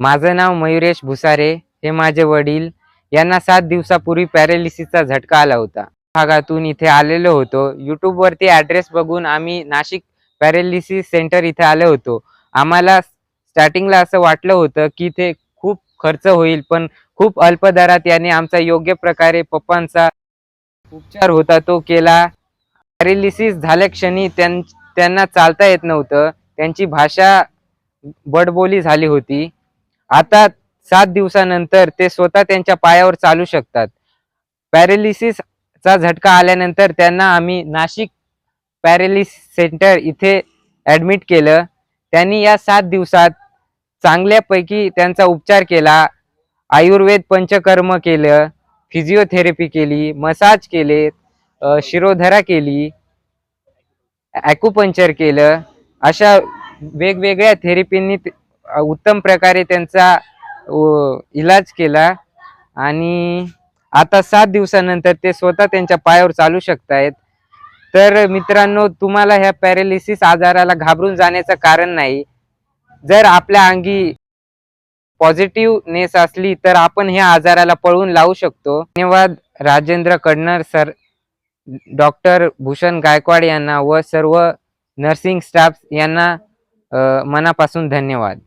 माझं नाव मयुरेश भुसारे हे माझे वडील. यांना सात दिवसापूर्वी पॅरालिसिसचा झटका आला होता. भागातून इथे आलेलो होतो. यूट्यूबवरती ॲड्रेस बघून आम्ही नाशिक पॅरालिसिस सेंटर इथे आलो होतो. आम्हाला स्टार्टिंगला असं वाटलं होतं की इथे खूप खर्च होईल पण खूप अल्प दरात याने आमचा योग्य प्रकारे पप्पांचा उपचार होता तो केला. पॅरालिसिस झाल्या क्षणी त्यां त्यांना चालता येत नव्हतं. त्यांची भाषा बडबोली झाली होती. आता सात दिवसानंतर ते स्वतः त्यांच्या पायावर चालू शकतात. पॅरेलिसिसचा झटका आल्यानंतर त्यांना आम्ही नाशिक पॅरेलिस सेंटर इथे ॲडमिट केलं. त्यांनी या सात दिवसात चांगल्यापैकी त्यांचा उपचार केला. आयुर्वेद पंचकर्म केलं फिजिओथेरपी केली मसाज केले शिरोधरा केली ॲक्युपंक्चर केलं. अशा वेगवेगळ्या थेरपींनी उत्तम प्रकारे त्यांचा इलाज केला आणि आता सात दिवसानंतर ते स्वतः त्यांच्या पायावर चालू शकतायत. तर मित्रांनो तुम्हाला ह्या पॅरालिसिस आजाराला घाबरून जाण्याचं कारण नाही. जर आपल्या अंगी पॉझिटिव्हनेस असली तर आपण ह्या आजाराला पळवून लावू शकतो. धन्यवाद राजेंद्र कडनर सर डॉक्टर भूषण गायकवाड यांना व सर्व नर्सिंग स्टाफ यांना मनापासून धन्यवाद.